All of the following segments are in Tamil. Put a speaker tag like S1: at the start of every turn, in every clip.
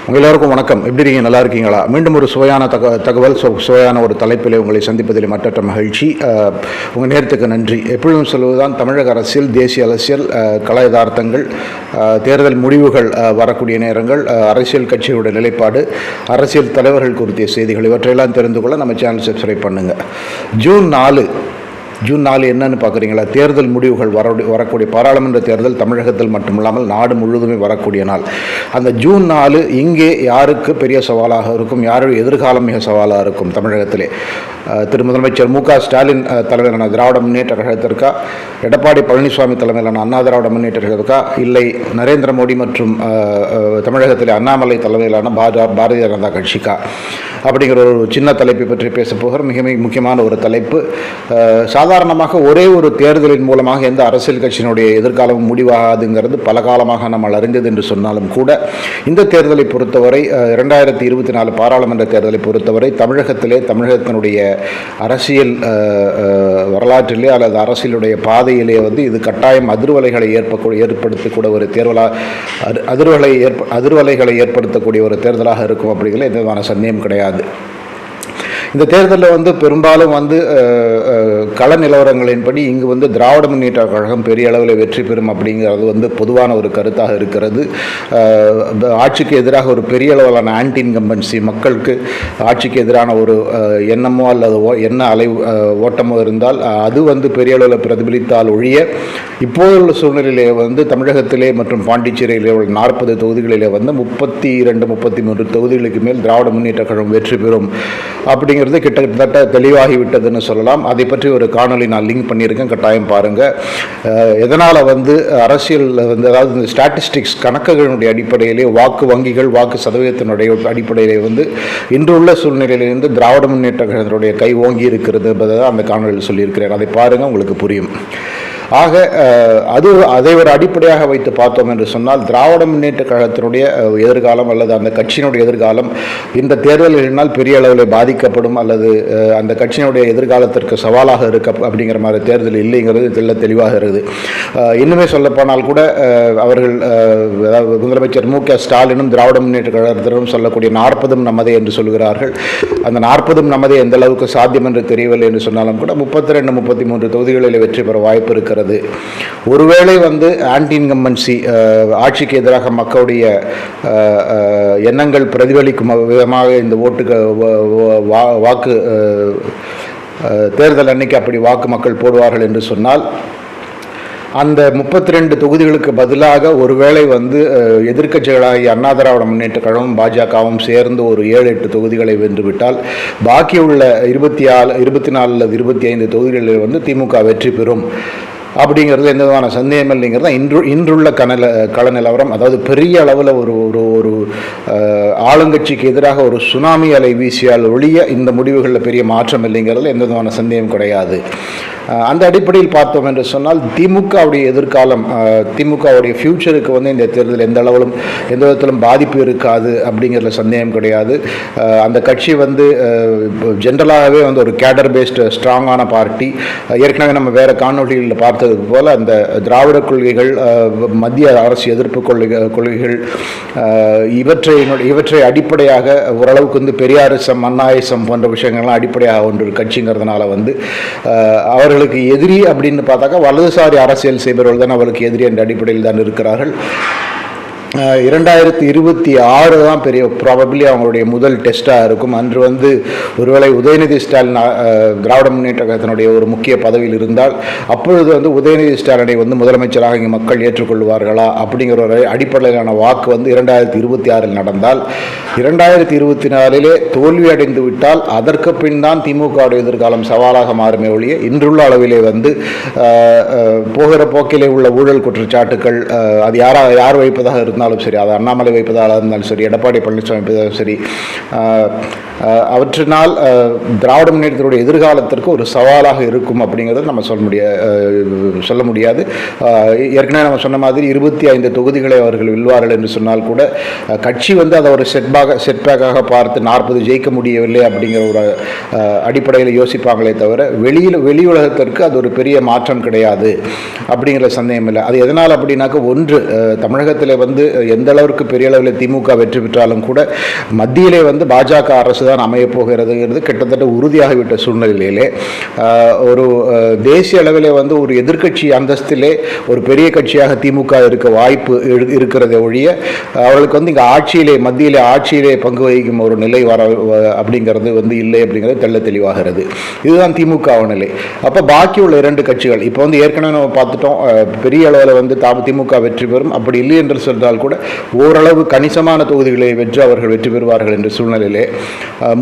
S1: உங்கள் எல்லோருக்கும் வணக்கம். எப்படி இருக்கீங்க? நல்லா இருக்கீங்களா? மீண்டும் ஒரு சுவையான தக தகவல் சு சுவையான ஒரு தலைப்பில் உங்களை சந்திப்பதில் மற்றற்ற மகிழ்ச்சி. உங்கள் நேரத்துக்கு நன்றி. எப்பொழுதும் சொல்வதுதான் தமிழக அரசியல் தேசிய அரசியல் அஹ், யதார்த்தங்கள் தேர்தல் முடிவுகள் வரக்கூடிய நேரங்கள் அரசியல் கட்சியோட நிலைப்பாடு அரசியல் தலைவர்கள் குறித்த செய்திகள் இவற்றையெல்லாம் தெரிந்து கொள்ள நம்ம சேனல் சப்ஸ்கிரைப் பண்ணுங்கள் ஜூன் நாலு ஜூன் நாலு என்னன்னு பார்க்குறீங்களா? தேர்தல் முடிவுகள் வர வரக்கூடிய பாராளுமன்ற தேர்தல் தமிழகத்தில் மட்டுமில்லாமல் நாடு முழுவதுமே வரக்கூடிய நாள். அந்த ஜூன் நாலு இங்கே யாருக்கு பெரிய சவாலாக இருக்கும்? யாருடைய எதிர்காலம் மிக சவாலாக இருக்கும் தமிழகத்திலே? திரு முதலமைச்சர் மு க ஸ்டாலின் தலைமையிலான திராவிட முன்னேற்ற கழகத்திற்கா எடப்பாடி பழனிசாமி தலைமையிலான அண்ணா திராவிட முன்னேற்ற கழகத்திற்கா இல்லை நரேந்திர மோடி மற்றும் தமிழகத்தில் தமிழகத்திலே அண்ணாமலை தலைமையிலான பாஜ பாரதிய ஜனதா கட்சிக்கா? அப்படிங்கிற ஒரு சின்ன தலைப்பை பற்றி பேச போகிற மிக மிக முக்கியமான ஒரு தலைப்பு. சாதாரணமாக ஒரே ஒரு தேர்தலின் மூலமாக எந்த அரசியல் கட்சியினுடைய எதிர்காலமும் முடிவாகாதுங்கிறது பல காலமாக நம்ம அறிந்தது என்று சொன்னாலும் கூட இந்த தேர்தலை பொறுத்தவரை இரண்டாயிரத்தி இருபத்தி நாலு பாராளுமன்ற தேர்தலை பொறுத்தவரை தமிழகத்திலே தமிழகத்தினுடைய அரசியல் வரலாற்றிலே அல்லது அரசியலுடைய பாதையிலே வந்து இது கட்டாயம் அதிர்வலைகளை ஏற்ப ஏற்படுத்தக்கூட ஒரு தேர்தலாக அதிர்வலை ஏற்ப அதிர்வலைகளை ஏற்படுத்தக்கூடிய ஒரு தேர்தலாக இருக்கும் அப்படிங்கிற எந்த விதமான சந்தேகம் கிடையாது. obrigado. இந்த தேர்தலில் வந்து பெரும்பாலும் வந்து கள நிலவரங்களின்படி இங்கு வந்து திராவிட முன்னேற்ற கழகம் பெரிய அளவில் வெற்றி பெறும் அப்படிங்கிறது வந்து பொதுவான ஒரு கருத்தாக இருக்கிறது. ஆட்சிக்கு எதிராக ஒரு பெரிய அளவிலான ஆன்டி இன்கம்பன்சி மக்களுக்கு ஆட்சிக்கு எதிரான ஒரு எண்ணமோ அல்லது என்ன அலை ஓட்டமோ இருந்தால் அது வந்து பெரிய அளவில் பிரதிபலித்தால் ஒழிய இப்போது உள்ள சூழ்நிலையிலே வந்து தமிழகத்திலே மற்றும் பாண்டிச்சேரியிலே உள்ள நாற்பது தொகுதிகளிலே வந்து முப்பத்தி இரண்டு முப்பத்தி மூன்று தொகுதிகளுக்கு மேல் திராவிட முன்னேற்ற கழகம் வெற்றி பெறும். அப்படிங்கிறது கிட்டத்தட்ட தெளிவாகிவிட்டதுன்னு சொல்லலாம். அதை பற்றி ஒரு காணொலி நான் லிங்க் பண்ணியிருக்கேன் கட்டாயம் பாருங்கள் எதனால் வந்து அரசியலில் வந்து அதாவது இந்த ஸ்டாட்டிஸ்டிக்ஸ் கணக்குகளுடைய அடிப்படையிலே வாக்கு வங்கிகள் வாக்கு சதவீதத்தினுடைய அடிப்படையிலே வந்து இன்றுள்ள சூழ்நிலையிலிருந்து திராவிட முன்னேற்ற கழகத்தினுடைய கை ஓங்கி இருக்கிறது என்பதை தான் அந்த காணொலியில் சொல்லியிருக்கிறேன் அதை பாருங்கள் உங்களுக்கு புரியும். ஆக அது அதை ஒரு அடிப்படையாக வைத்து பார்த்தோம் என்று சொன்னால் திராவிட முன்னேற்ற கழகத்தினுடைய எதிர்காலம் அல்லது அந்த கட்சியினுடைய எதிர்காலம் இந்த தேர்தல்களினால் பெரிய அளவில் பாதிக்கப்படும் அல்லது அந்த கட்சியினுடைய எதிர்காலத்திற்கு சவாலாக இருக்க அப்படிங்கிற மாதிரி தேர்தல் இல்லைங்கிறது தெல்ல தெளிவாக இருக்குது. இன்னுமே சொல்லப்போனால் கூட அவர்கள் அதாவது முதலமைச்சர் மு க ஸ்டாலினும் திராவிட முன்னேற்ற கழகத்தினரும் சொல்லக்கூடிய நாற்பதும் நமதே என்று சொல்கிறார்கள். அந்த நாற்பதும் நமதே எந்த அளவுக்கு சாத்தியம் என்று தெரியவில்லை என்று சொன்னாலும் கூட முப்பத்தி ரெண்டு முப்பத்தி மூன்று தொகுதிகளில் வெற்றி பெற வாய்ப்பு இருக்கிறது. ஒருவேளை வந்து ஆன்டி இன்கம்பன்சி ஆட்சிக்கு எதிராக மக்களுடைய எண்ணங்கள் பிரதிபலிக்கும் விதமாக இந்த ஓட்டுக்கு வாக்கு தேர்தல் அன்னைக்கு அப்படி வாக்கு மக்கள் போடுவார்கள் என்று சொன்னால் அந்த முப்பத்தி ரெண்டு தொகுதிகளுக்கு பதிலாக ஒருவேளை வந்து எதிர்க்கட்சிகளாகிய அண்ணா திராவிட முன்னேற்ற கழகம் பாஜகவும் சேர்ந்து ஒரு ஏழு எட்டு தொகுதிகளை வென்றுவிட்டால் பாக்கி உள்ள இருபத்தி ஆறு இருபத்தி நாலு அல்லது இருபத்தி ஐந்து தொகுதிகளில் வந்து திமுக வெற்றி பெறும். அப்படிங்கிறது எந்த விதமான சந்தேகம் இல்லைங்கிறது தான் இன்று இன்றுள்ள கனல கள நிலவரம். அதாவது பெரிய அளவில் ஒரு ஒரு ஒரு ஆளுங்கட்சிக்கு எதிராக ஒரு சுனாமி அலை வீசியால் ஒழிய இந்த முடிவுகளில் பெரிய மாற்றம் இல்லைங்கிறதுல எந்த விதமான சந்தேகம் கிடையாது. அந்த அடிப்படையில் பார்த்தோம் என்று சொன்னால் திமுகவுடைய எதிர்காலம் திமுகவுடைய ஃப்யூச்சருக்கு வந்து இந்த தேர்தல் எந்த அளவிலும் எந்த விதத்திலும் பாதிப்பு இருக்காது அப்படிங்கிறதுல சந்தேகம் கிடையாது. அந்த கட்சி வந்து ஜென்ரலாகவே வந்து ஒரு கேடர் பேஸ்டு ஸ்ட்ராங்கான பார்ட்டி ஏற்கனவே நம்ம வேறு காணொலிகளில் பார்த்தது போல் அந்த திராவிட கொள்கைகள் மத்திய அரசு எதிர்ப்பு கொள்கை கொள்கைகள் இவற்றை இவற்றை அடிப்படையாக ஓரளவுக்கு வந்து பெரியாரிசம் அண்ணாயிசம் போன்ற விஷயங்கள்லாம் அடிப்படையாக ஒன்று கட்சிங்கிறதுனால வந்து அவர்கள் அவர்களுக்கு எதிரி அப்படின்னு பார்த்தாக்கா வலதுசாரி அரசியல் செய்பவர்கள் தான் அவர்களுக்கு எதிரி என்ற அடிப்படையில் தான் இருக்கிறார்கள். இரண்டாயிரத்தி இருபத்தி ஆறு தான் பெரிய ப்ராபபிளி அவங்களுடைய முதல் டெஸ்ட்டாக இருக்கும். அன்று வந்து ஒருவேளை உதயநிதி ஸ்டாலின் திராவிட முன்னேற்ற கழகத்தினுடைய ஒரு முக்கிய பதவியில் இருந்தால் அப்பொழுது வந்து உதயநிதி ஸ்டாலினை வந்து முதலமைச்சராக இங்கே மக்கள் ஏற்றுக்கொள்வார்களா அப்படிங்கிற ஒரு அடிப்படையிலான வாக்கு வந்து இரண்டாயிரத்தி இருபத்தி ஆறில் நடந்தால் இரண்டாயிரத்தி இருபத்தி நாலிலே தோல்வி அடைந்து விட்டால் அதற்கு பின் தான் திமுகவுடைய எதிர்காலம் சவாலாக மாறுமே ஒழிய இன்றுள்ள அளவிலே வந்து போகிற போக்கிலே உள்ள ஊழல் குற்றச்சாட்டுகள் அது யாரா யார் வைப்பதாக இருக்கும் இருந்தாலும் சரி அது அண்ணாமலை வைப்பதாக இருந்தாலும் சரி எடப்பாடி பழனிசாமி வைப்பதாலும் சரி அவற்றினால் திராவிட முன்னேற்றத்தினுடைய எதிர்காலத்திற்கு ஒரு சவாலாக இருக்கும் அப்படிங்கிறத நம்ம சொல்ல முடிய சொல்ல முடியாது. ஏற்கனவே நம்ம சொன்ன மாதிரி இருபத்தி ஐந்து தொகுதிகளை அவர்கள் வெல்வார்கள் என்று சொன்னால் கூட கட்சி வந்து அதை ஒரு செட்பாக செட்பேக்காக பார்த்து நாற்பது ஜெயிக்க முடியவில்லை அப்படிங்கிற ஒரு அடிப்படையில் யோசிப்பாங்களே தவிர வெளியில் வெளி உலகத்திற்கு அது ஒரு பெரிய மாற்றம் கிடையாது அப்படிங்கிற சந்தேகம் இல்லை. அது எதனால் அப்படின்னாக்க ஒன்று தமிழகத்தில் வந்து எந்த அளவிற்கு பெரிய அளவில் திமுக வெற்றி பெற்றாலும் கூட மத்தியிலே வந்து பாஜக அரசு தான் அமையப் போகிறதுங்கிறது கிட்டத்தட்ட உறுதியாகிவிட்ட சூழ்நிலையிலே. ஒரு தேசிய அளவிலே வந்து ஒரு எதிர்க்கட்சி அந்தஸ்திலே ஒரு பெரிய கட்சியாக திமுக இருக்க வாய்ப்பு இரு- இருக்கிறதை ஒழிய அவர்களுக்கு வந்து இங்கே ஆட்சியிலே மத்தியிலே ஆட்சியிலே பங்கு வகிக்கும் ஒரு நிலை வர அப்படிங்கிறது வந்து இல்லை அப்படிங்கிறது தெள்ள தெளிவாகிறது. இதுதான் திமுக நிலை. அப்போ பாக்கி உள்ள இரண்டு கட்சிகள் இப்போ வந்து ஏற்கனவே நம்ம பார்த்துட்டோம் பெரிய அளவில் வந்து திமுக வெற்றி பெறும் அப்படி இல்லை என்று சொன்னால் கூட ஓரளவு கணிசமான தொகுதிகளை வென்று அவர்கள் வெற்றி பெறுவார்கள் என்ற சூழ்நிலையிலே.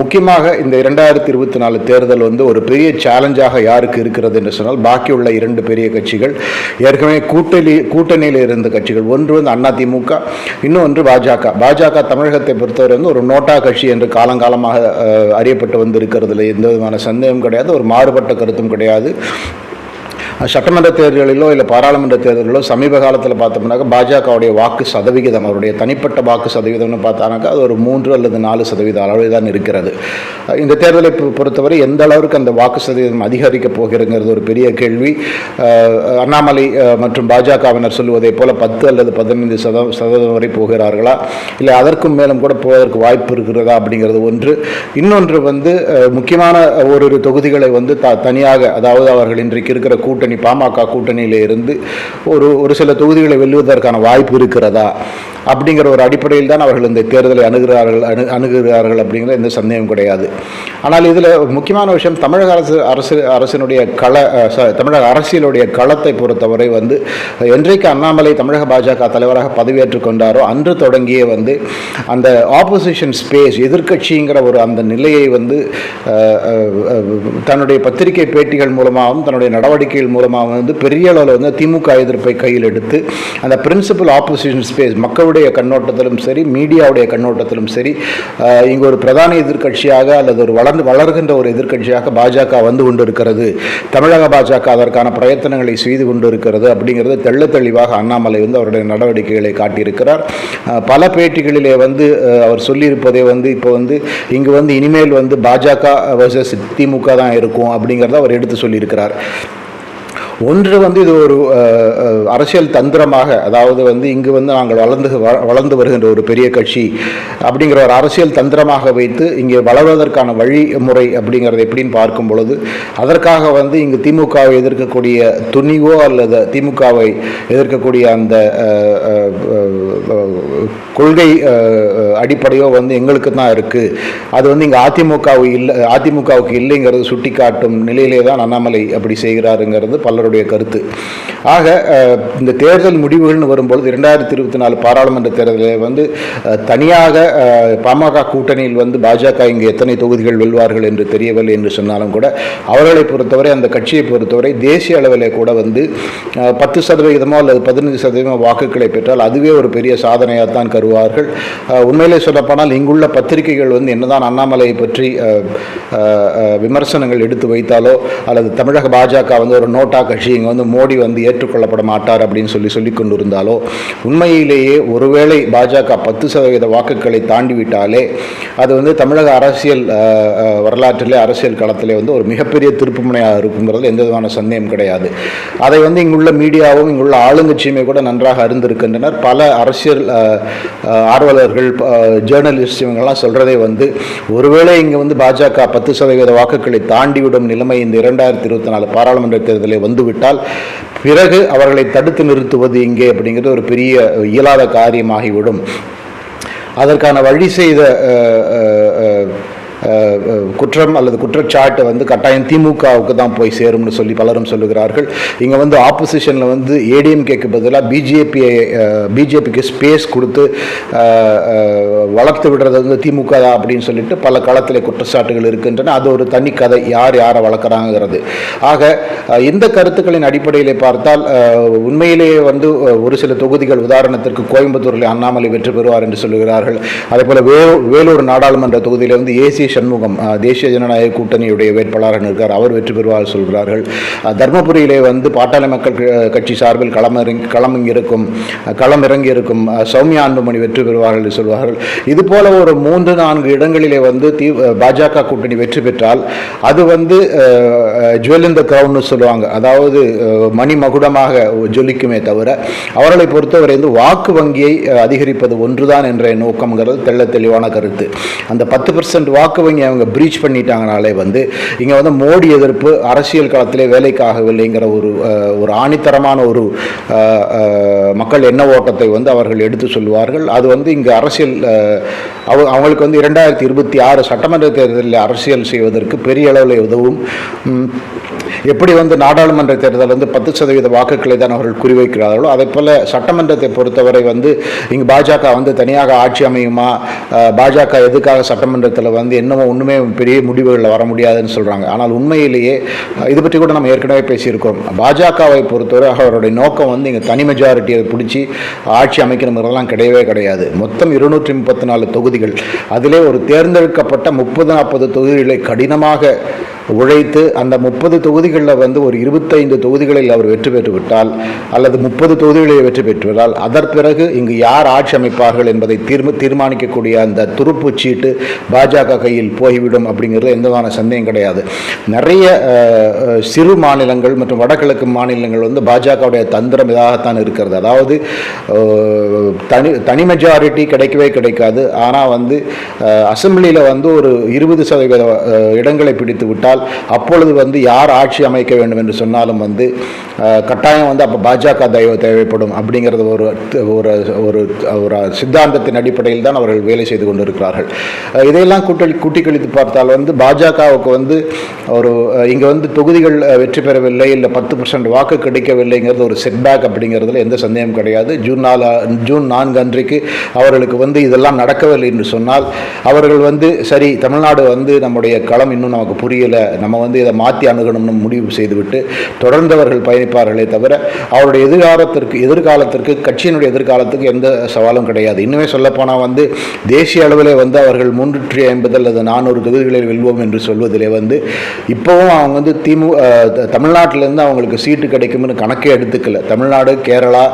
S1: முக்கியமாக இந்த இரண்டாயிரத்தி இருபத்தி நாலு தேர்தல் வந்து ஒரு பெரிய சேலஞ்சாக யாருக்கு இருக்கிறது என்று சொன்னால் பாக்கியுள்ள இரண்டு பெரிய கட்சிகள் ஏற்கனவே கூட்டணி கூட்டணியில் இருந்த கட்சிகள் ஒன்று வந்து அண்ணா திமுக இன்னொன்று பாஜக. பாஜக தமிழகத்தை பொறுத்தவரை வந்து ஒரு நோட்டா கட்சி என்று காலங்காலமாக அறியப்பட்டு வந்திருக்கிறதுல எந்த விதமான சந்தேகம் கிடையாது ஒரு மாறுபட்ட கருத்தும் கிடையாது. சட்டமன்ற தேர்தலிலோ இல்லை பாராளுமன்ற தேர்தலிலோ சமீப காலத்தில் பார்த்தோம்னாக்க பாஜகவுடைய வாக்கு சதவிகிதம் அவருடைய தனிப்பட்ட வாக்கு சதவீதம்னு பார்த்தானாக்கா அது ஒரு மூன்று அல்லது நாலு சதவீத அளவில் தான் இருக்கிறது. இந்த தேர்தலை பொ- பொறுத்தவரை எந்த அளவுக்கு அந்த வாக்கு சதவீதம் அதிகரிக்கப் போகிறதுங்கிறது ஒரு பெரிய கேள்வி. அண்ணாமலை மற்றும் பாஜகவினர் சொல்லுவதை போல பத்து அல்லது பதினைந்து சத சதவீதம் வரை போகிறார்களா? இல்லை அதற்கும் மேலும் கூட போவதற்கு வாய்ப்பு இருக்கிறதா அப்படிங்கிறது ஒன்று. இன்னொன்று வந்து முக்கியமான ஓரிரு தொகுதிகளை வந்து த தனியாக அதாவது அவர்கள் இன்றைக்கு இருக்கிற கூட்டணி பாமக கூட்டணியில் இருந்து ஒரு ஒரு சில தொகுதிகளை வெல்வதற்கான வாய்ப்பு இருக்கிறதா? அப்படிங்கிற ஒரு அடிப்படையில் தான் அவர்கள் இந்த தேர்தலை அணுகிறார்கள் அணு அணுகிறார்கள் அப்படிங்கிற எந்த சந்தேகம் கிடையாது. ஆனால் இதில் முக்கியமான விஷயம் தமிழக அரசு அரசு அரசினுடைய கள தமிழக அரசியலுடைய களத்தை பொறுத்தவரை வந்து என்றைக்கு அண்ணாமலை தமிழக பாஜக தலைவராக பதவியேற்றுக் கொண்டாரோ அன்று தொடங்கியே வந்து அந்த ஆப்போசிஷன் ஸ்பேஸ் எதிர்க்கட்சிங்கிற ஒரு அந்த நிலையை வந்து தன்னுடைய பத்திரிகை பேட்டிகள் மூலமாகவும் தன்னுடைய நடவடிக்கைகள் மூலமாகவும் வந்து பெரிய அளவில் வந்து திமுக எதிர்ப்பை கையில் எடுத்து அந்த பிரின்சிபல் ஆப்போசிஷன் ஸ்பேஸ் மக்களுடைய கண்ணோட்டத்திலும் சரி மீடியாவுடைய கண்ணோட்டத்திலும் சரி இங்கு ஒரு பிரதான எதிர்க்கட்சியாக அல்லது ஒரு வளர்ந்து வளர்கின்ற ஒரு எதிர்க்கட்சியாக பாஜக வந்து கொண்டிருக்கிறது. தமிழக பாஜக அதற்கான பிரயத்தனங்களை செய்து கொண்டிருக்கிறது அப்படிங்கிறது தெள்ள தெளிவாக அண்ணாமலை வந்து அவருடைய நடவடிக்கைகளை காட்டியிருக்கிறார். பல பேட்டிகளிலே வந்து அவர் சொல்லியிருப்பதே வந்து இப்போ வந்து இங்கு வந்து இனிமேல் வந்து பாஜக வர்சஸ் திமுக தான் இருக்கும் அப்படிங்கிறத அவர் எடுத்து சொல்லியிருக்கிறார். ஒன்று வந்து இது ஒரு அரசியல் தந்திரமாக அதாவது வந்து இங்கு வந்து நாங்கள் வளர்ந்து வளர்ந்து வருகின்ற ஒரு பெரிய கட்சி அப்படிங்கிற ஒரு அரசியல் தந்திரமாக வைத்து இங்கே வளர்வதற்கான வழிமுறை அப்படிங்கிறது எப்படின்னு பார்க்கும் பொழுது அதற்காக வந்து இங்கு திமுகவை எதிர்க்கக்கூடிய துணிவோ அல்லது திமுகவை எதிர்க்கக்கூடிய அந்த கொள்கை அடிப்படையோ வந்து எங்களுக்கு தான் இருக்குது அது வந்து இங்கே அதிமுகவு இல்லை அதிமுகவுக்கு இல்லைங்கிறது சுட்டிக்காட்டும் நிலையிலே தான் அண்ணாமலை அப்படி செய்கிறாருங்கிறது பலரும் அவருடைய கருத்து. ஆக இந்த தேர்தல் முடிவுகள்னு வரும்பொழுது இரண்டாயிரத்தி இருபத்தி நாலு பாராளுமன்ற தேர்தலில் வந்து தனியாக பாமக கூட்டணியில் வந்து பாஜக இங்கு எத்தனை தொகுதிகள் வெல்வார்கள் என்று தெரியவில்லை என்று சொன்னாலும் கூட அவர்களை பொறுத்தவரை அந்த கட்சியை பொறுத்தவரை தேசிய அளவில் கூட வந்து பத்து சதவிகிதமோ அல்லது பதினஞ்சு சதவீதமோ வாக்குகளை பெற்றால் அதுவே ஒரு பெரிய சாதனையாக தான் கருவார்கள் உண்மையிலே சொல்லப்போனால் இங்குள்ள பத்திரிகைகள் வந்து என்னதான் அண்ணாமலையை பற்றி விமர்சனங்கள் எடுத்து வைத்தாலோ அல்லது தமிழக பாஜக வந்து ஒரு நோட்டா கட்சி இங்கே வந்து மோடி வந்து ஏற்றுக்கொள்ளப்பட மாட்டார் அப்படின்னு சொல்லி சொல்லி கொண்டு இருந்தாலோ உண்மையிலேயே ஒருவேளை பாஜக பத்து சதவீத வாக்குகளை தாண்டிவிட்டாலே அது வந்து தமிழக அரசியல் வரலாற்றிலே அரசியல் களத்திலே வந்து ஒரு மிகப்பெரிய திருப்புமுனையாக இருக்குங்கிறது எந்த விதமான சந்தேகம் கிடையாது. அதை வந்து இங்குள்ள மீடியாவும் இங்குள்ள ஆளுங்கட்சியுமே கூட நன்றாக அறிந்திருக்கின்றனர். பல அரசியல் ஆர்வலர்கள் ஜேர்னலிஸ்ட் இவங்கெல்லாம் சொல்கிறதே வந்து ஒருவேளை இங்கே வந்து பாஜக பத்து சதவீத வாக்குகளை தாண்டிவிடும் நிலைமை இந்த இரண்டாயிரத்தி இருபத்தி நாலு பாராளுமன்ற தேர்தலில் வந்து விட்டால் பிறகு அவர்களை தடுத்து நிறுத்துவது இங்கே அப்படிங்கிறது ஒரு பெரிய இயலாத காரியமாகிவிடும். அதற்கான வழி செய்த குற்றம் அல்லது குற்றச்சாட்டு வந்து கட்டாயம் திமுகவுக்கு தான் போய் சேரும்னு சொல்லி பலரும் சொல்லுகிறார்கள். இங்கே வந்து ஆப்போசிஷனில் வந்து ஏடிஎம்கேக்கு பதிலாக பிஜேபியை பிஜேபிக்கு ஸ்பேஸ் கொடுத்து வளர்த்து விடுறது வந்து திமுக தான் அப்படின்னு சொல்லிட்டு பல களத்தில் குற்றச்சாட்டுகள் இருக்கின்றன. அது ஒரு தனி கதை யார் யாரை வளர்க்குறாங்கிறது ஆக இந்த கருத்துக்களின் அடிப்படையில் பார்த்தால் உண்மையிலேயே வந்து ஒரு சில தொகுதிகள் உதாரணத்திற்கு கோயம்புத்தூரில் அண்ணாமலை வெற்றி பெறுவார் என்று சொல்லுகிறார்கள். அதே போல் வேலூர் நாடாளுமன்ற தொகுதியில் வந்து ஏசி சண்முகம் தேசிய ஜனநாயக கூட்டணியுடைய வேட்பாளராக இருக்கார் அவர் வெற்றி பெறுவார் சொல்கிறார்கள். தர்மபுரியிலே வந்து பாட்டாளி மக்கள் கட்சி சார்பில் களமிறங்கி களமிறங்கியிருக்கும் களமிறங்கியிருக்கும் அஹ், சௌமியா அன்புமணி வெற்றி பெறுவார்கள் என்று சொல்வார்கள். இது போல ஒரு மூன்று நான்கு இடங்களிலே வந்து தி பாஜக கூட்டணி வெற்றி பெற்றால் அது வந்து ஜுவல் இந்த கிரவுன்னு சொல்லுவாங்க. அதாவது மணி மகுடமாக ஜொலிக்குமே தவிர அவர்களை பொறுத்தவரை வந்து வாக்கு வங்கியை அதிகரிப்பது ஒன்றுதான் என்ற நோக்கம்ங்கிறது தெள்ள தெளிவான கருத்து. அந்த பத்து பர்சன்ட் வாக்கு வாக்குவங்கி அவங்க பிரீச் பண்ணிட்டாங்கனாலே வந்து இங்கே வந்து மோடி எதிர்ப்பு அரசியல் களத்திலே வேலைக்காகவில்லைங்கிற ஒரு ஒரு ஆணித்தரமான ஒரு மக்கள் எண்ண ஓட்டத்தை வந்து அவர்கள் எடுத்து சொல்லுவார்கள். அது வந்து இங்கே அரசியல் அவ அவங்களுக்கு வந்து இரண்டாயிரத்தி இருபத்தி ஆறு சட்டமன்ற தேர்தலில் அரசியல் செய்வதற்கு பெரிய அளவில் உதவும். எப்படி வந்து நாடாளுமன்ற தேர்தல் வந்து பத்து சதவீத வாக்குகளை தான் அவர்கள் குறிவைக்கிறார்களோ அதே போல் சட்டமன்றத்தை பொறுத்தவரை வந்து இங்கே பாஜக வந்து தனியாக ஆட்சி அமையுமா பாஜக எதுக்காக சட்டமன்றத்தில் வந்து இன்னமும் ஒன்றுமே பெரிய முடிவுகளில் வர முடியாதுன்னு சொல்கிறாங்க ஆனால் உண்மையிலேயே இது பற்றி கூட நம்ம ஏற்கனவே பேசியிருக்கோம் பாஜகவை பொறுத்தவரை அவருடைய நோக்கம் வந்து இங்கே தனி மெஜாரிட்டியை பிடிச்சி ஆட்சி அமைக்கணுங்கிறதெல்லாம் கிடையவே கிடையாது. மொத்தம் இருநூற்றி முப்பத்தி நாலு தொகுதிகள். அதிலே ஒரு தேர்ந்தெடுக்கப்பட்ட முப்பது நாற்பது தொகுதிகளை கடினமாக உழைத்து அந்த முப்பது தொகுதிகளில் வந்து ஒரு இருபத்தைந்து தொகுதிகளில் அவர் வெற்றி பெற்றுவிட்டால் அல்லது முப்பது தொகுதிகளில் வெற்றி பெற்றுவிட்டால் அதன் பிறகு இங்கு யார் ஆட்சி அமைப்பார்கள் என்பதை தீர்ம தீர்மானிக்கக்கூடிய அந்த துருப்பு சீட்டு பாஜக கையில் போய்விடும் அப்படிங்கிறது எந்தவான சந்தேகம் கிடையாது. நிறைய சிறு மாநிலங்கள் மற்றும் வடகிழக்கு மாநிலங்கள் வந்து பாஜகவுடைய தந்திரம் இதாகத்தான் இருக்கிறது. அதாவது தனி தனி மெஜாரிட்டி கிடைக்கவே கிடைக்காது. ஆனால் வந்து அசம்பிளியில் வந்து ஒரு இருபது சதவீத இடங்களை பிடித்து விட்டால் அப்பொழுது வந்து யார் ஆட்சி அமைக்க வேண்டும் என்று சொன்னாலும் வந்து கட்டாயம் வந்து அப்போ பாஜக தயவு தேவைப்படும் அப்படிங்கிறது ஒரு ஒரு ஒரு ஒரு சித்தாந்தத்தின் அடிப்படையில் தான் அவர்கள் வேலை செய்து கொண்டிருக்கிறார்கள். இதையெல்லாம் கூட்டளி கூட்டி கழித்து பார்த்தால் வந்து பாஜகவுக்கு வந்து ஒரு இங்கே வந்து தொகுதிகள் வெற்றி பெறவில்லை இல்லை பத்து பர்சன்ட் வாக்கு கிடைக்கவில்லைங்கிறது ஒரு செட்பேக் அப்படிங்கிறதுல எந்த சந்தேகம் கிடையாது. ஜூன் நாலு ஜூன் நான்கு அன்றைக்கு அவர்களுக்கு வந்து இதெல்லாம் நடக்கவில்லை என்று சொன்னால் அவர்கள் வந்து சரி தமிழ்நாடு வந்து நம்முடைய களம் இன்னும் நமக்கு புரியலை நம்ம வந்து இதை மாற்றி அணுகணும்னு முடிவு செய்துவிட்டு தொடர்ந்தவர்கள் பயணிப்பார்களே தவிர அவருடைய எதிர்காலத்திற்கு எதிர்காலத்திற்கு கட்சியினுடைய எதிர்காலத்துக்கு எந்த சவாலும் கிடையாது. இன்னுமே சொல்லப்போனால் வந்து தேசிய அளவிலே வந்து அவர்கள் முன்னூற்றி ஐம்பது அல்லது நானூறு தொகுதிகளில் வெல்வோம் என்று சொல்வதிலே வந்து இப்போவும் அவங்க வந்து திமு அஹ், தமிழ்நாட்டிலேருந்து அவங்களுக்கு சீட்டு கிடைக்கும்னு கணக்கே எடுத்துக்கல. தமிழ்நாடு கேரளா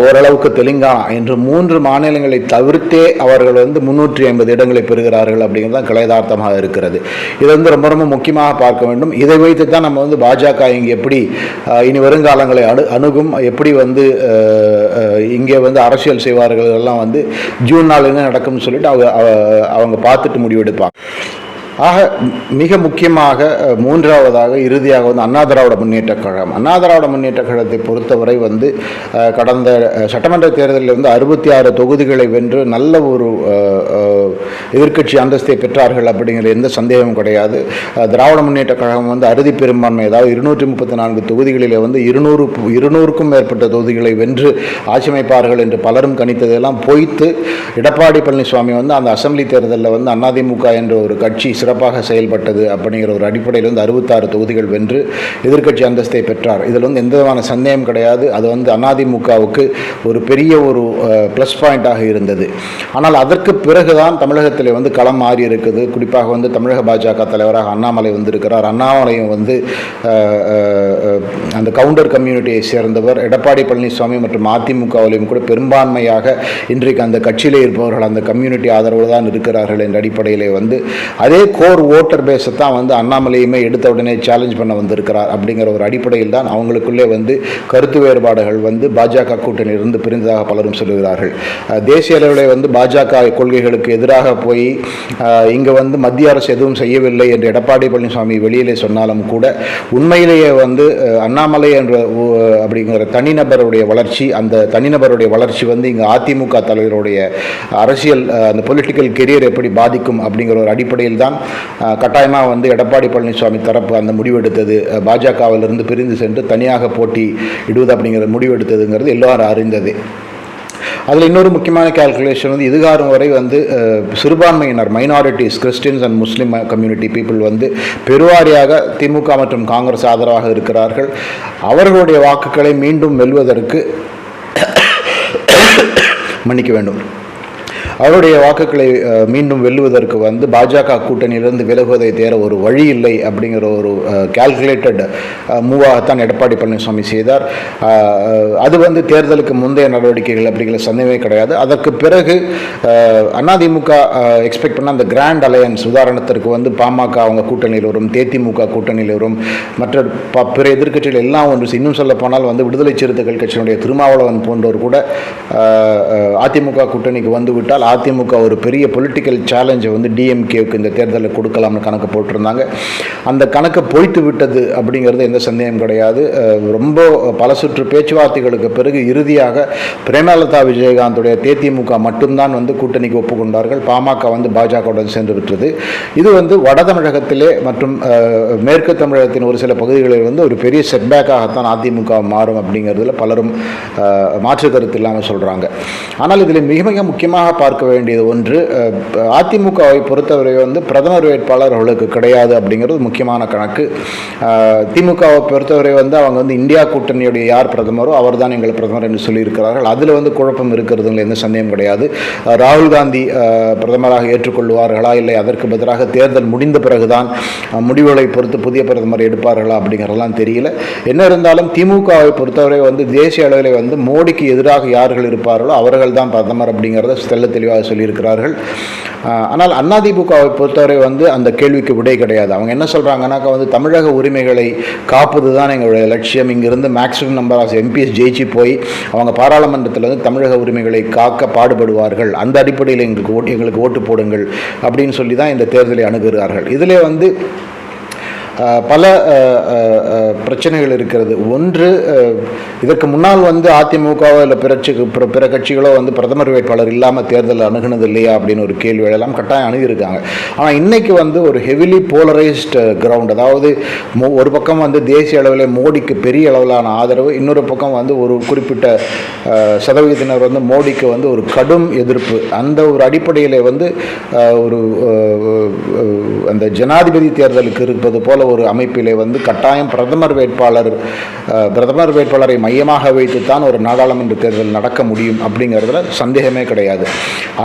S1: ஓரளவுக்கு தெலுங்கானா என்று மூன்று மாநிலங்களை தவிர்த்தே அவர்கள் வந்து முன்னூற்றி ஐம்பது இடங்களை பெறுகிறார்கள் அப்படிங்கிறது தான் கலைதார்த்தமாக இருக்கிறது. இது வந்து ரொம்ப ரொம்ப முக்கியம் முக்கியமாக பார்க்க வேண்டும். இதை வைத்து தான் நம்ம வந்து பாஜக இங்கே எப்படி இனி வருங்காலங்களை அணு அணுகும் எப்படி வந்து இங்கே வந்து அரசியல் செய்வார்கள் எல்லாம் வந்து ஜூன் நாள் என்ன நடக்கும்னு சொல்லிட்டு அவங்க அவங்க பார்த்துட்டு முடிவெடுப்பாங்க. ஆக மிக முக்கியமாக மூன்றாவதாக இறுதியாக வந்து அண்ணா திராவிட முன்னேற்றக் கழகம். அண்ணா திராவிட முன்னேற்ற கழகத்தை பொறுத்தவரை வந்து கடந்த சட்டமன்ற தேர்தலில் வந்து அறுபத்தி ஆறு தொகுதிகளை வென்று நல்ல ஒரு எதிர்கட்சி எதிர்க்கட்சி அந்தஸ்தை பெற்றார்கள் அப்படிங்கிற எந்த சந்தேகமும் கிடையாது. திராவிட முன்னேற்றக் கழகம் வந்து அறுதி பெரும்பான்மை அதாவது இருநூற்றி முப்பத்தி நான்கு தொகுதிகளிலே வந்து இருநூறு இருநூறுக்கும் மேற்பட்ட தொகுதிகளை வென்று ஆட்சி அமைப்பார்கள் என்று பலரும் கணித்ததெல்லாம் பொய்த்து எடப்பாடி பழனிசாமி வந்து அந்த அசம்பிளி தேர்தலில் வந்து அதிமுக என்ற ஒரு கட்சி சிறப்பாக செயல்பட்டது அப்படிங்கிற ஒரு அடிப்படையில் வந்து அறுபத்தாறு தொகுதிகள் வென்று எதிர்க்கட்சி அந்தஸ்தை பெற்றார். இதில் வந்து எந்த விதமான சந்தேகம் கிடையாது. அது வந்து அதிமுகவுக்கு ஒரு பெரிய ஒரு ப்ளஸ் பாயிண்டாக இருந்தது. ஆனால் அதற்கு பிறகுதான் தமிழகத்தில் வந்து களம் மாறி இருக்குது குறிப்பாக வந்து தமிழக பாஜக தலைவராக அண்ணாமலை வந்திருக்கிறார். அண்ணாமலையும் வந்து அந்த கவுண்டர் கம்யூனிட்டியை சேர்ந்தவர். எடப்பாடி பழனிசாமி மற்றும் அதிமுகவிலையும் கூட பெரும்பான்மையாக இன்றைக்கு அந்த கட்சியிலே இருப்பவர்கள் அந்த கம்யூனிட்டி ஆதரவு தான் இருக்கிறார்கள் என்ற அடிப்படையிலே வந்து அதே கோர் ஓட்டர் பேஸை தான் வந்து அண்ணாமலையுமே எடுத்த உடனே சேலஞ்ச் பண்ண வந்திருக்கிறார் அப்படிங்கிற ஒரு அடிப்படையில் தான் அவங்களுக்குள்ளே வந்து கருத்து வேறுபாடுகள் வந்து பாஜக கூட்டணியிலிருந்து பிரிந்ததாக பலரும் சொல்லுகிறார்கள். தேசிய அளவில் வந்து பாஜக கொள்கைகளுக்கு எதிராக போய் இங்கே வந்து மத்திய அரசு எதுவும் செய்யவில்லை என்று எடப்பாடி பழனிசாமி வெளியிலே சொன்னாலும் கூட உண்மையிலேயே வந்து அண்ணாமலை என்ற அப்படிங்கிற தனிநபருடைய வளர்ச்சி அந்த தனிநபருடைய வளர்ச்சி வந்து இங்கே அதிமுக தலைவருடைய அரசியல் அந்த பொலிட்டிக்கல் கெரியர் எப்படி பாதிக்கும் அப்படிங்கிற ஒரு அடிப்படையில் தான் கட்டாயமாக வந்து எடப்பாடி பழனிசாமி தரப்பு அந்த முடிவெடுத்தது. பாஜகவிலிருந்து பிரிந்து சென்று தனியாக போட்டி இடுவது அப்படிங்கிற முடிவெடுத்ததுங்கிறது எல்லோரும் அறிந்தது. அதில் இன்னொரு முக்கியமான கால்குலேஷன் வந்து இதுகாரம் வரை வந்து சிறுபான்மையினர் minorities Christians and Muslim community people வந்து பெருவாரியாக திமுக மற்றும் காங்கிரஸ் ஆதரவாக இருக்கிறார்கள். அவர்களுடைய வாக்குகளை மீண்டும் வெல்வதற்கு மன்னிக்க வேண்டும். அவருடைய வாக்குகளை மீண்டும் வெல்லுவதற்கு வந்து பாஜக கூட்டணியிலிருந்து விலகுவதை தேர ஒரு வழி இல்லை அப்படிங்கிற ஒரு கால்குலேட்டட் மூவாகத்தான் எடப்பாடி பழனிசாமி செய்தார். அது வந்து தேர்தலுக்கு முந்தைய நடவடிக்கைகள் அப்படிங்கிற சந்தேகமே கிடையாது. அதற்கு பிறகு அதிமுக எக்ஸ்பெக்ட் பண்ண அந்த கிராண்ட் அலையன்ஸ் உதாரணத்திற்கு வந்து பாமக அவங்க கூட்டணியில் வரும் தேதிமுக கூட்டணியில் வரும் மற்ற ப- பிற எதிர்க்கட்சிகள் எல்லாம் ஒன்று இன்னும் சொல்ல போனால் வந்து விடுதலை சிறுத்தைகள் கட்சியினுடைய திருமாவளவன் போன்றவர் கூட அதிமுக கூட்டணிக்கு வந்துவிட்டால் அதிமுக ஒரு பெரிய பொலிட்டிக்கல் சேலஞ்சை வந்து டிஎம்கேவுக்கு இந்த தேர்தலில் கொடுக்கலாம்னு கணக்கு போட்டிருந்தாங்க. அந்த கணக்கை பொய்த்து விட்டது அப்படிங்கிறது எந்த சந்தேகம் கிடையாது. ரொம்ப பல சுற்று பேச்சுவார்த்தைகளுக்கு பிறகு இறுதியாக பிரேமலதா விஜயகாந்துடைய தேதிமுக மட்டும்தான் வந்து கூட்டணிக்கு ஒப்புக்கொண்டார்கள். பாமக வந்து பாஜகவுடன் சென்று விட்டது. இது வந்து வட தமிழகத்திலே மற்றும் மேற்கு தமிழகத்தின் ஒரு சில பகுதிகளில் வந்து ஒரு பெரிய செட்பேக்காகத்தான் அதிமுக மாறும் அப்படிங்கிறதுல பலரும் மாற்று கருத்து இல்லாமல் சொல்கிறாங்க ஆனால் இதில் மிக மிக முக்கியமாக பார்க்க வேண்டியது ஒன்று. அதிமுகவை பொறுத்தவரை வந்து பிரதமர் வேட்பாளர் அவர்களுக்கு கிடையாது அப்படிங்கிறது முக்கியமான கணக்கு. திமுகவை பொறுத்தவரை வந்து அவங்க வந்து இந்தியா கூட்டணியுடைய யார் பிரதமரோ அவர் தான் எங்கள் பிரதமர் என்று சொல்லியிருக்கிறார்கள். அதில் வந்து குழப்பம் இருக்கிறதுல எந்த சந்தேகம் கிடையாது. ராகுல் காந்தி பிரதமராக ஏற்றுக்கொள்வார்களா இல்லை அதற்கு பதிலாக தேர்தல் முடிந்த பிறகுதான் முடிவுகளை பொறுத்து புதிய பிரதமர் எடுப்பார்களா அப்படிங்கிறதெல்லாம் தெரியல. என்ன இருந்தாலும் திமுகவை பொறுத்தவரை வந்து தேசிய அளவில் வந்து மோடிக்கு எதிராக யார்கள் இருப்பார்களோ அவர்கள் தான் பிரதமர் அப்படிங்கிறத செல்ல தெளிவாக சொல்லியிருக்கிறார்கள். ஆனால் அதிமுகவை பொறுத்தவரை வந்து அந்த கேள்விக்கு விடை கிடையாது. அவங்க என்ன சொல்கிறாங்கன்னாக்கா வந்து தமிழக உரிமைகளை காப்பது தான் எங்களுடைய லட்சியம். இங்கிருந்து மேக்ஸிமம் நம்பர் ஆஃப் எம்பிஎஸ் ஜெயிச்சு போய் அவங்க பாராளுமன்றத்தில் வந்து தமிழக உரிமைகளை காக்க பாடுபடுவார்கள். அந்த அடிப்படையில் எங்களுக்கு ஓட்டு எங்களுக்கு ஓட்டு போடுங்கள் அப்படின்னு சொல்லி தான் இந்த தேர்தலை அணுகுகிறார்கள். இதிலே வந்து பல பிரச்சனைகள் இருக்கிறது. ஒன்று இதற்கு முன்னால் வந்து அதிமுகவோ இல்லை பிற பிற பிற கட்சிகளோ வந்து பிரதமர் வேட்பாளர் இல்லாமல் தேர்தல் அணுகுனது இல்லையா அப்படின்னு ஒரு கேள்வி எழலாம் கட்டாயம் அணுகியிருக்காங்க. ஆனால் இன்னைக்கு வந்து ஒரு ஹெவிலி போலரைஸ்டு கிரவுண்ட் அதாவது மோ- ஒரு பக்கம் வந்து தேசிய அளவில் மோடிக்கு பெரிய அளவிலான ஆதரவு இன்னொரு பக்கம் வந்து ஒரு குறிப்பிட்ட சதவீதத்தினர் வந்து மோடிக்கு வந்து ஒரு கடும் எதிர்ப்பு. அந்த ஒரு அடிப்படையில் வந்து ஒரு அந்த ஜனாதிபதி தேர்தலுக்கு இருப்பது போல ஒரு அமைப்பிலே வந்து கட்டாயம் பிரதமர் வேட்பாளர் பிரதமர் வேட்பாளரை மையமாக வைத்துத்தான் ஒரு நாடாளுமன்ற தேர்தல் நடக்க முடியும் அப்படிங்கிறதுல சந்தேகமே கிடையாது.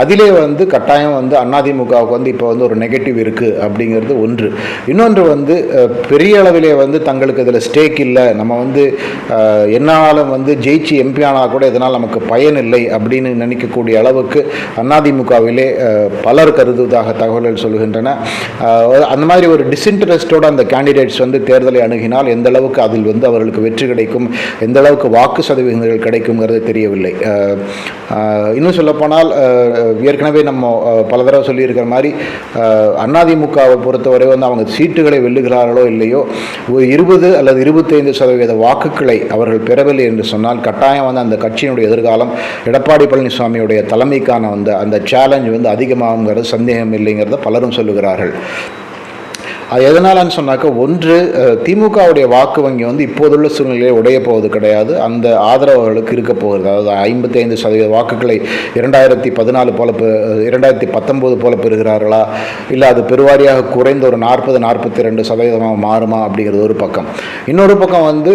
S1: அதிலே வந்து கட்டாயம் வந்து அதிமுகவுக்கு வந்து இப்போ வந்து ஒரு நெகட்டிவ் இருக்குது அப்படிங்கிறது ஒன்று. இன்னொன்று வந்து பெரிய அளவிலே வந்து தங்களுக்கு இதில் ஸ்டேக் இல்லை. நம்ம வந்து என்னாலும் வந்து ஜெயிச்சு எம்பி ஆனால் கூட இதனால் நமக்கு பயன் இல்லை அப்படின்னு நினைக்கக்கூடிய அளவுக்கு அதிமுகவிலே பலர் கருதுவதாக தகவல்கள் சொல்கின்றன. அந்த மாதிரி ஒரு டிஸ்இன்ட்ரெஸ்டோட அந்த கேண்டிடேட்ஸ் வந்து தேர்தலை அணுகினால் எந்த அளவுக்கு அதில் வந்து அவர்களுக்கு வெற்றி கிடைக்கும் எந்த அளவுக்கு வாக்கு சதவீதங்கள் கிடைக்குங்கிறது தெரியவில்லை. இன்னும் சொல்லப்போனால் ஏற்கனவே நம்ம பல தடவை சொல்லியிருக்கிற மாதிரி அஹ், அதிமுகவை பொறுத்தவரை வந்து அவங்க சீட்டுகளை வெல்லுகிறார்களோ இல்லையோ ஒரு இருபது அல்லது இருபத்தைந்து சதவீத வாக்குகளை அவர்கள் பெறவில்லை என்று சொன்னால் கட்டாயம் வந்து அந்த கட்சியினுடைய எதிர்காலம் எடப்பாடி பழனிசாமியுடைய தலைமைக்கான அந்த அந்த சேலஞ்ச் வந்து அதிகமாகுங்கிறது சந்தேகம் இல்லைங்கிறத பலரும் சொல்லுகிறார்கள். எதனாலன்னு சொன்னாக்கா ஒன்று திமுகவுடைய வாக்கு வங்கி வந்து இப்போதுள்ள சூழ்நிலையை உடைய போவது கிடையாது. அந்த ஆதரவுகளுக்கு இருக்க போகிறது. அதாவது ஐம்பத்தி ஐந்து சதவீத வாக்குகளை இரண்டாயிரத்தி பதினாலு போல பெ- இரண்டாயிரத்தி பத்தொம்போது போல பெறுகிறார்களா? இல்லை அது பெருவாரியாக குறைந்த ஒரு நாற்பது நாற்பத்தி ரெண்டு சதவீதமாக மாறுமா அப்படிங்கிறது ஒரு பக்கம். இன்னொரு பக்கம் வந்து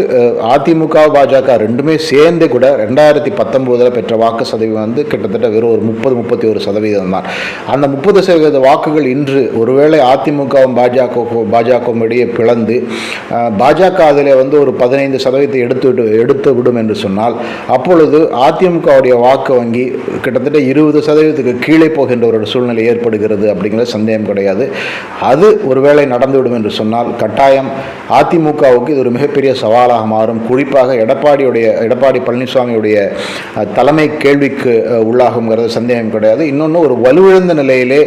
S1: அதிமுக பாஜக ரெண்டுமே சேர்ந்து கூட ரெண்டாயிரத்தி பத்தொம்போதில் பெற்ற வாக்கு சதவீதம் வந்து கிட்டத்தட்ட வெறும் ஒரு முப்பது முப்பத்தி ஒரு சதவீதம் தான் அந்த முப்பது சதவீத வாக்குகள் இன்று ஒருவேளை அதிமுகவும் பாஜக பாஜகவும் இடையே பிளந்து பாஜக அதில் வந்து ஒரு பதினைந்து சதவீதத்தை எடுத்து விட்டு எடுத்து விடும் என்று சொன்னால் அப்பொழுது அதிமுகவுடைய வாக்கு வங்கி கிட்டத்தட்ட இருபது சதவீதத்துக்கு கீழே போகின்ற ஒரு சூழ்நிலை ஏற்படுகிறது அப்படிங்கிற சந்தேகம் கிடையாது. அது ஒருவேளை நடந்துவிடும் என்று சொன்னால் கட்டாயம் அதிமுகவுக்கு இது ஒரு மிகப்பெரிய சவாலாக மாறும். குறிப்பாக எடப்பாடியுடைய எடப்பாடி பழனிசாமியுடைய தலைமை கேள்விக்கு உள்ளாகுங்கிறது சந்தேகம் கிடையாது. இன்னொன்று ஒரு வலுவிழந்த நிலையிலே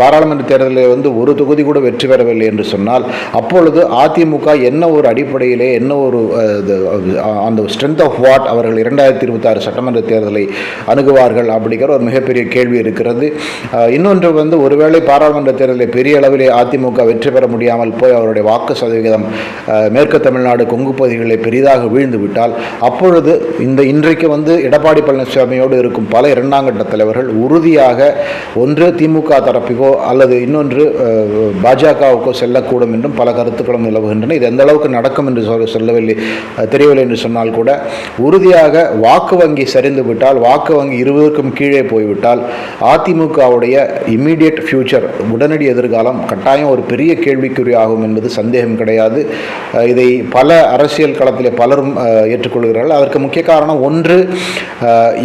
S1: பாராளுமன்ற தேர்தலில் வந்து ஒரு தொகுதி கூட வெற்றி பெறவில்லை என்று சொன்னால் அப்பொழுது அதிமுக என்ன ஒரு அடிப்படையிலே என்ன ஒரு அந்த ஸ்ட்ரென்த் ஆஃப் வாட் அவர்கள் இரண்டாயிரத்தி இருபத்தாறு சட்டமன்ற தேர்தலை அணுகுவார்கள் அப்படிங்கிற ஒரு மிகப்பெரிய கேள்வி இருக்கிறது. இன்னொன்று வந்து ஒருவேளை பாராளுமன்ற தேர்தலில் பெரிய அளவிலே அதிமுக வெற்றி பெற முடியாமல் போய் அவருடைய வாக்கு சதவிகிதம் மேற்கு தமிழ்நாடு கொங்கு பகுதிகளில் பெரிதாக வீழ்ந்து விட்டால் அப்பொழுது இந்த இன்றைக்கு வந்து எடப்பாடி பழனிசாமியோடு இருக்கும் பல இரண்டாம் கட்ட தலைவர்கள் உறுதியாக ஒன்று திமுக தரப்பிலோ அல்லது இன்னொன்று பாஜக பாஜகவுக்கோ செல்லக்கூடும் என்றும் பல கருத்துக்களும் நிலவுகின்றன. இது எந்த அளவுக்கு நடக்கும் என்று சொல்ல சொல்லவில்லை. தெரியவில்லை என்று சொன்னால் கூட உறுதியாக வாக்கு வங்கி சரிந்து விட்டால் வாக்கு வங்கி இருவருக்கும் கீழே போய்விட்டால் அதிமுகவுடைய இம்மீடியட் ஃபியூச்சர் உடனடி எதிர்காலம் கட்டாயம் ஒரு பெரிய கேள்விக்குறியாகும் என்பது சந்தேகம் கிடையாது. இதை பல அரசியல் களத்திலே பலரும் ஏற்றுக்கொள்கிறார்கள். அதற்கு முக்கிய காரணம் ஒன்று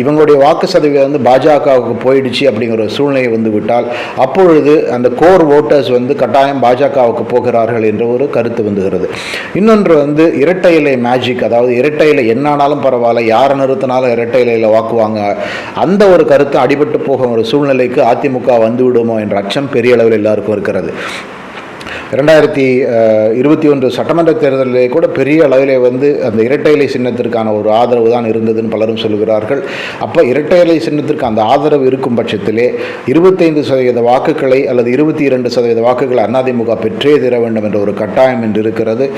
S1: இவங்களுடைய வாக்கு சதவீதம் வந்து பாஜகவுக்கு போயிடுச்சு அப்படிங்கிற ஒரு சூழ்நிலை வந்து விட்டால் அப்பொழுது அந்த கோர் ஓட்டர்ஸ் வந்து கட்டாயம் பாஜகவுக்கு போகிறார்கள் என்ற ஒரு கருத்து வந்துகிறது. இன்னொன்று வந்து இரட்டை இலை மேஜிக் அதாவது இரட்டை இலை என்னானாலும் பரவாயில்ல யாரை நிறுத்தினாலும் இரட்டை இலையில் வாக்குவாங்க. அந்த ஒரு கருத்து அடிபட்டு போகும் ஒரு சூழ்நிலைக்கு அதிமுக வந்து விடுமோ என்ற அச்சம் பெரிய அளவில் எல்லாருக்கும் இருக்கிறது. ரெண்டாயிரத்தி இருபத்தி ஒன்று சட்டமன்ற தேர்தலிலே கூட பெரிய அளவிலே வந்து அந்த இரட்டை இலை சின்னத்திற்கான ஒரு ஆதரவு தான் இருந்ததுன்னு பலரும் சொல்கிறார்கள் அப்போ இரட்டை இலை சின்னத்திற்கு அந்த ஆதரவு இருக்கும் பட்சத்திலே இருபத்தைந்து சதவீத வாக்குகளை அல்லது இருபத்தி இரண்டு சதவீத வாக்குகளை அதிமுக பெற்றே தீர வேண்டும் என்ற ஒரு கட்டாயம் என்று இருக்கிறது.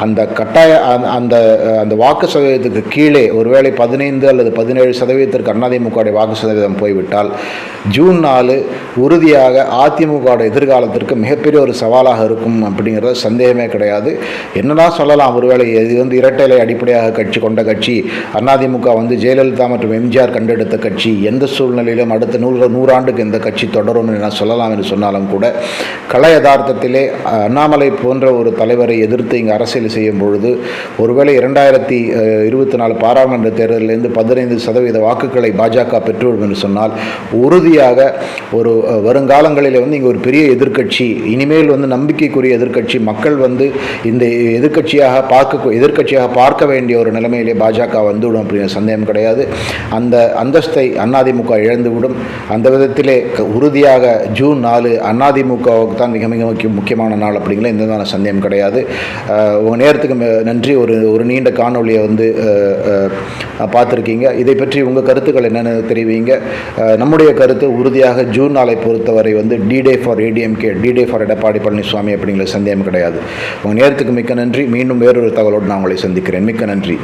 S1: அந்த கட்டாய அந்த- அந்த அந்த வாக்கு சதவீதத்துக்கு கீழே ஒருவேளை பதினைந்து அல்லது பதினேழு சதவீதத்திற்கு அதிமுகவுடைய வாக்கு சதவீதம் போய்விட்டால் ஜூன் நாலு உறுதியாக அதிமுகவுடைய எதிர்காலத்திற்கு மிகப்பெரிய ஒரு சவாலாக இருக்கும். அப்படிங்கிறது சந்தேகமே கிடையாது. என்னதான் சொல்லலாம் ஒருவேளை இது வந்து இரட்டைலை அடிப்படையாக கட்சி கொண்ட கட்சி அதிமுக வந்து ஜெயலலிதா மற்றும் எம்ஜிஆர் கண்டெடுத்த கட்சி எந்த சூழ்நிலையிலும் அடுத்த நூறு நூறாண்டுக்கு இந்த கட்சி தொடரும் என சொல்லலாம் என்று சொன்னாலும் கூட கல யதார்த்தத்திலே அண்ணாமலை போன்ற ஒரு தலைவரை எதிர்த்து இங்கே அரசியல் செய்யும் பொழுது ஒருவேளை இரண்டாயிரத்தி இருபத்தி நாலு பாராளுமன்ற தேர்தலிலிருந்து பதினைந்து சதவீத வாக்குகளை பாஜக பெற்றுவிடும் என்று சொன்னால் உறுதியாக ஒரு வருங்காலங்களில் வந்து இங்கே ஒரு பெரிய எதிர்க்கட்சி இனிமேல் வந்து நம்பிக்கை நம்பிக்கைக்குரிய எதிர்கட்சி மக்கள் வந்து இந்த எதிர்கட்சியாக பார்க்க எதிர்க்கட்சியாக பார்க்க வேண்டிய ஒரு நிலைமையிலே பாஜக வந்துவிடும் அப்படிங்கிற சந்தேகம் கிடையாது. அந்த அந்தஸ்தை அதிமுக இழந்துவிடும். அந்த விதத்திலே உறுதியாக ஜூன் நாலு அதிமுகவுக்கு தான் மிக மிக முக்கிய முக்கியமான நாள் அப்படிங்கிற எந்த விதமான சந்தேகம் கிடையாது. உங்கள் நேரத்துக்கு நன்றி. ஒரு ஒரு நீண்ட காணொளியை வந்து பார்த்துருக்கீங்க. இதை பற்றி உங்கள் கருத்துக்கள் என்னென்னு தெரிவிங்க. நம்முடைய கருத்து உறுதியாக ஜூன் நாளை பொறுத்தவரை வந்து D day for ADMK D day for Edappadi Palaniswami அப்படிங்கிற சந்தேகம் கிடையாது. உங்கள் நேரத்துக்கு மிக்க நன்றி. மீண்டும் வேறொரு தகவலோடு நான் உங்களை சந்திக்கிறேன். மிக்க நன்றி.